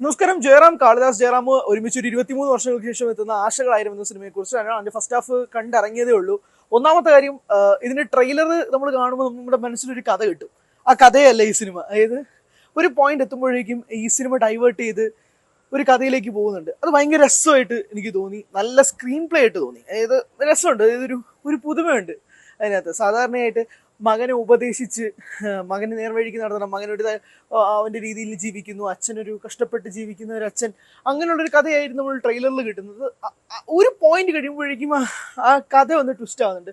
നമസ്കാരം ജയറാം കാളിദാസ് ജയറാം ഒരുമിച്ച് ഒരു ഇരുപത്തിമൂന്ന് വർഷങ്ങൾക്ക് ശേഷം എത്തുന്ന ആശകളായിരുന്നു എന്ന സിനിമയെ കുറിച്ച് അതിന്റെ ഫസ്റ്റ് ഹാഫ് കണ്ടിറങ്ങിയതേ ഉള്ളൂ. ഒന്നാമത്തെ കാര്യം ഇതിന്റെ ട്രെയിലർ നമ്മൾ കാണുമ്പോൾ നമ്മുടെ മനസ്സിലൊരു കഥ കിട്ടും. ആ കഥയല്ല ഈ സിനിമ. അതായത് ഒരു പോയിന്റ് എത്തുമ്പോഴേക്കും ഈ സിനിമ ഡൈവേർട്ട് ചെയ്ത് ഒരു കഥയിലേക്ക് പോകുന്നുണ്ട്. അത് ഭയങ്കര രസമായിട്ട് എനിക്ക് തോന്നി. നല്ല സ്ക്രീൻ പ്ലേ ആയിട്ട് തോന്നി. അതായത് രസമുണ്ട്. അതായത് ഒരു ഒരു പുതുമയുണ്ട് അതിനകത്ത്. സാധാരണയായിട്ട് മകനെ ഉപദേശിച്ച് മകന് നേർവഴിക്ക് നടത്തണം. മകനൊരു അവന്റെ രീതിയിൽ ജീവിക്കുന്നു. അച്ഛനൊരു കഷ്ടപ്പെട്ട് ജീവിക്കുന്ന ഒരു അച്ഛൻ. അങ്ങനെയുള്ളൊരു കഥയായിരുന്നു നമ്മൾ ട്രെയിലറിൽ കിട്ടുന്നത്. ഒരു പോയിന്റ് കഴിയുമ്പോഴേക്കും ആ- കഥ ഒന്ന് ട്വിസ്റ്റ് ആവുന്നുണ്ട്.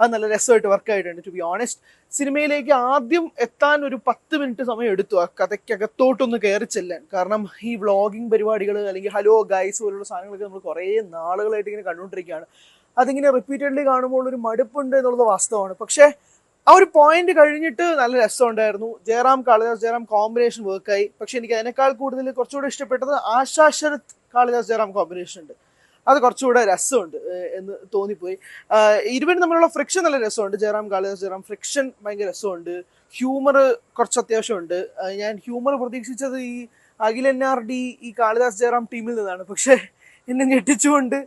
അത് നല്ല രസമായിട്ട് വർക്ക് ആയിട്ടുണ്ട് ടു ബി ഓണസ്റ്റ് സിനിമയിലേക്ക് ആദ്യം എത്താൻ ഒരു പത്ത് മിനിറ്റ് സമയം എടുത്തു. ആ കഥയ്ക്കകത്തോട്ടൊന്ന് കയറി ചെല്ലാൻ. കാരണം ഈ വ്ളോഗിങ് പരിപാടികൾ അല്ലെങ്കിൽ ഹലോ ഗൈസ് പോലുള്ള സാധനങ്ങളൊക്കെ നമ്മൾ കുറേ നാളുകളായിട്ട് ഇങ്ങനെ കണ്ടുകൊണ്ടിരിക്കുകയാണ്. അതിങ്ങനെ റിപ്പീറ്റഡ്ലി കാണുമ്പോൾ ഒരു മടുപ്പുണ്ട് എന്നുള്ളത് വാസ്തവമാണ്. പക്ഷേ ആ ഒരു പോയിന്റ് കഴിഞ്ഞിട്ട് നല്ല രസമുണ്ടായിരുന്നു. ജയറാം കാളിദാസ് ജയറാം കോമ്പിനേഷൻ വർക്കായി പക്ഷെ എനിക്ക് അതിനേക്കാൾ കൂടുതൽ കുറച്ചുകൂടെ ഇഷ്ടപ്പെട്ടത് ആശാ ശരത് കാളിദാസ് ജയറാം കോമ്പിനേഷൻ ഉണ്ട്. അത് കുറച്ചുകൂടെ രസമുണ്ട് എന്ന് തോന്നിപ്പോയി. ഇരുവരും തമ്മിലുള്ള ഫ്രിക്ഷൻ നല്ല രസമുണ്ട്. ജയറാം കാളിദാസ് ജയറാം ഫ്രിക്ഷൻ ഭയങ്കര രസമുണ്ട്. ഹ്യൂമർ കുറച്ച് അത്യാവശ്യമുണ്ട്. ഞാൻ ഹ്യൂമർ പ്രതീക്ഷിച്ചത് ഈ അഖിൽ എൻ ആർ ഡി ഈ കാളിദാസ് ജയറാം ടീമിൽ നിന്നാണ്. പക്ഷേ എന്നെ ഞെട്ടിച്ചുകൊണ്ട്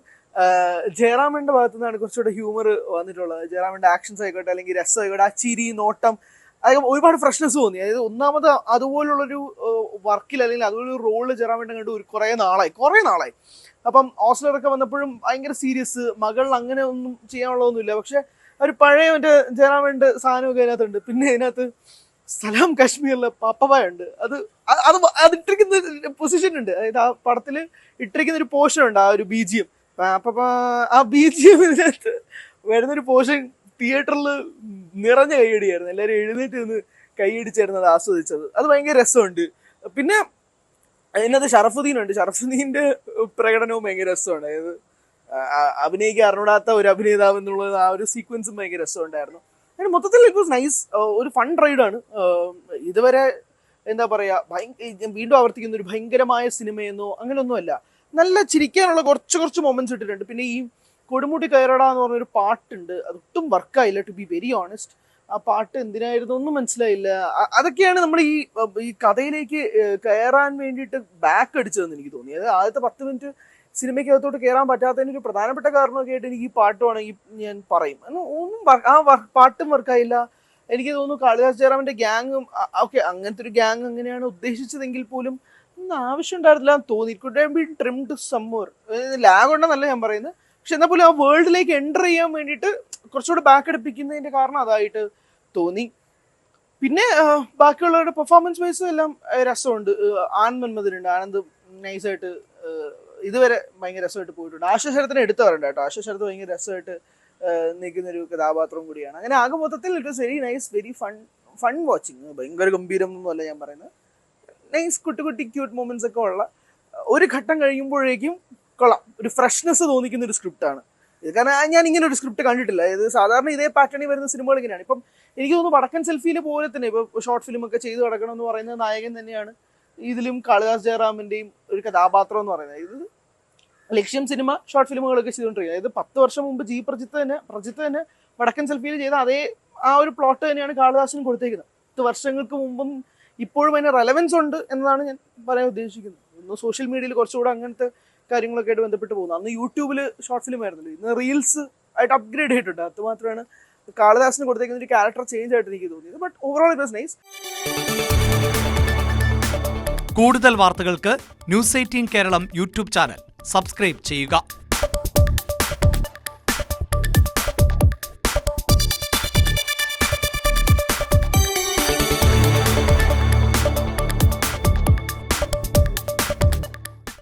ജയറാമിന്റെ ഭാഗത്തു നിന്നാണ് കുറച്ചുകൂടെ ഹ്യൂമർ വന്നിട്ടുള്ളത്. ജയറാമിന്റെ ആക്ഷൻസ് ആയിക്കോട്ടെ അല്ലെങ്കിൽ രസം ആയിക്കോട്ടെ ആ ചിരി നോട്ടം അതൊക്കെ ഒരുപാട് ഫ്രഷ്നെസ് തോന്നി. അതായത് ഒന്നാമത് അതുപോലുള്ളൊരു വർക്കിൽ അല്ലെങ്കിൽ അതുപോലൊരു റോൾ ജയറാമിന്റെ കണ്ടു ഒരു കുറേ നാളായി. കുറേ നാളായി. അപ്പം ഓസ്ലറൊക്കെ വന്നപ്പോഴും ഭയങ്കര സീരിയസ് മകൾ അങ്ങനെ ഒന്നും ചെയ്യാനുള്ളതൊന്നുമില്ല. പക്ഷെ ഒരു പഴയ മറ്റേ ജയറാമിന്റെ സാധനമൊക്കെ അതിനകത്തുണ്ട്. പിന്നെ ഇതിനകത്ത് സലാം കാശ്മീരിലെ പാപ്പവായ ഉണ്ട്. അത് അത് അത് ഇട്ടിരിക്കുന്ന പൊസിഷൻ ഉണ്ട്. അതായത് ആ പടത്തിൽ ഇട്ടിരിക്കുന്ന ഒരു പോർഷൻ ഉണ്ട് ആ ഒരു ബി ജി എം അപ്പൊ ആ ബി വരുന്നൊരു പോർഷൻ തിയേറ്ററിൽ നിറഞ്ഞ കൈയടിയായിരുന്നു. എല്ലാവരും എഴുന്നേറ്റ് നിന്ന് കൈയടിച്ചായിരുന്നു അത് ആസ്വദിച്ചത്. അത് ഭയങ്കര രസമുണ്ട്. പിന്നെ അതിനകത്ത് ഷറഫുദ്ദീൻ ഉണ്ട് ഷറഫുദ്ദീന്റെ പ്രകടനവും ഭയങ്കര രസമാണ്. അതായത് അഭിനയിക്കാൻ അറിഞ്ഞൂടാത്ത ഒരു അഭിനേതാവ് എന്നുള്ളത് ആ ഒരു സീക്വൻസും ഭയങ്കര രസമുണ്ടായിരുന്നു. അങ്ങനെ മൊത്തത്തിൽ ഇറ്റ് വാസ് നൈസ് ഒരു ഫൺ റൈഡാണ് ഇതുവരെ എന്താ പറയാ ഭയ- വീണ്ടും ആവർത്തിക്കുന്ന ഒരു ഭയങ്കരമായ സിനിമയെന്നോ അങ്ങനെയൊന്നുമല്ല. നല്ല ചിരിക്കാനുള്ള കുറച്ച് കുറച്ച് മൊമെന്റ്സ് ഇട്ടിട്ടുണ്ട്. പിന്നെ ഈ കൊടുമുടി കയറട എന്ന് പറഞ്ഞൊരു പാട്ടുണ്ട്. അതൊട്ടും വർക്കായില്ല ടു ബി വെരി ഓണസ്റ്റ് ആ പാട്ട് എന്തിനായിരുന്നു ഒന്നും മനസ്സിലായില്ല. അതൊക്കെയാണ് നമ്മൾ ഈ ഈ കഥയിലേക്ക് കയറാൻ വേണ്ടിയിട്ട് ബാക്ക് അടിച്ചതെന്ന് എനിക്ക് തോന്നി. അതായത് ആദ്യത്തെ പത്ത് മിനിറ്റ് സിനിമയ്ക്കകത്തോട്ട് കയറാൻ പറ്റാത്തതിന് ഒരു പ്രധാനപ്പെട്ട കാരണമൊക്കെ ആയിട്ട് എനിക്ക് ഈ പാട്ട് വേണമെങ്കിൽ ഞാൻ പറയും. ഒന്നും ആ പാട്ടും വർക്കായില്ല എനിക്ക് തോന്നുന്നു കാളിദാസ് ജയറാമിന്റെ ഗ്യാങ്ങും ഓക്കെ അങ്ങനത്തെ ഒരു ഗ്യാങ് അങ്ങനെയാണ് ഉദ്ദേശിച്ചതെങ്കിൽ പോലും ഒന്നും ആവശ്യം ഉണ്ടായിരുന്നില്ല എന്ന് തോന്നി could be trimmed some more lag ഉണ്ടെന്നല്ല ഞാൻ പറയുന്നത്. പക്ഷെ എന്നാൽ പോലും ആ വേൾഡിലേക്ക് എന്റർ ചെയ്യാൻ വേണ്ടിയിട്ട് കുറച്ചുകൂടെ ബാക്ക് എടുപ്പിക്കുന്നതിന്റെ കാരണം അതായിട്ട് തോന്നി. പിന്നെ ബാക്കിയുള്ളവരുടെ പെർഫോമൻസ് വൈസ് എല്ലാം രസമുണ്ട്. ആനന്ദ് മന്മതിനുണ്ട് ആനന്ദ് നൈസായിട്ട് ഇതുവരെ ഭയങ്കര രസമായിട്ട് പോയിട്ടുണ്ട്. ആശ്വശരത്തിനെ എടുത്തു പറയണ്ട കേട്ടോ. ആശ്വശരത്ത് ഭയങ്കര രസമായിട്ട് നിൽക്കുന്ന ഒരു കഥാപാത്രം കൂടിയാണ്. അങ്ങനെ ആകെ മൊത്തത്തിൽ it was very nice very fun fun watching ഭയങ്കര ഗംഭീരം എന്നല്ല ഞാൻ പറയുന്നത്. നൈസ് കുട്ടി കുട്ടി ക്യൂട്ട് മൂമെന്റ്സ് ഒക്കെ ഉള്ള ഒരു ഘട്ടം കഴിയുമ്പോഴേക്കും കൊള്ളാം. ഒരു ഫ്രഷ്നെസ് തോന്നിക്കുന്ന ഒരു സ്ക്രിപ്റ്റാണ് ഇത് കാരണം ഞാൻ ഇങ്ങനെ ഒരു സ്ക്രിപ്റ്റ് കണ്ടിട്ടില്ല. ഇത് സാധാരണ ഇതേ പാറ്റേണിൽ വരുന്ന സിനിമകൾ ഇങ്ങനെയാണ്. ഇപ്പം എനിക്ക് തോന്നുന്നു വടക്കൻ സെൽഫിയിൽ പോലെ തന്നെ ഇപ്പൊ ഷോർട്ട് ഫിലിം ഒക്കെ ചെയ്തു കിടക്കണം എന്ന് പറയുന്ന നായകൻ തന്നെയാണ് ഇതിലും കാളിദാസ് ജയറാമിന്റെയും ഒരു കഥാപാത്രം എന്ന് പറയുന്നത്. ഇത് ലക്ഷ്യം സിനിമ ഷോർട്ട് ഫിലിമുകളൊക്കെ ചെയ്തുകൊണ്ടിരിക്കുക. അതായത് പത്ത് വർഷം മുമ്പ് ജി പ്രജിത്ത് തന്നെ പ്രജിത്ത് തന്നെ വടക്കൻ സെൽഫിയിൽ ചെയ്ത അതേ ആ ഒരു പ്ലോട്ട് തന്നെയാണ് കാളിദാസിന് കൊടുത്തേക്കുന്നത്. പത്ത് വർഷങ്ങൾക്ക് മുമ്പും ഇപ്പോഴും അതിന് റെലവൻസ് ഉണ്ട് എന്നതാണ് ഞാൻ പറയാൻ ഉദ്ദേശിക്കുന്നത്. ഇന്ന് സോഷ്യൽ മീഡിയയിൽ കുറച്ചുകൂടെ അങ്ങനത്തെ കാര്യങ്ങളൊക്കെ ആയിട്ട് ബന്ധപ്പെട്ട് പോകുന്നു. അന്ന് യൂട്യൂബിൽ ഷോർട്ട് ഫിലിം ആയിരുന്നല്ലോ. ഇന്ന് റീൽസ് ആയിട്ട് അപ്ഗ്രേഡ് ചെയ്തിട്ടുണ്ട്. അത് മാത്രമാണ് കാളിദാസിന് കൊടുത്തേക്കുന്ന ഒരു ക്യാരക്ടർ ചേഞ്ച് ആയിട്ട് എനിക്ക് തോന്നിയത്. But overall it was nice കൂടുതൽ വാർത്തകൾക്ക് news eighteen Keralam YouTube channel. Subscribe ചെയ്യുക.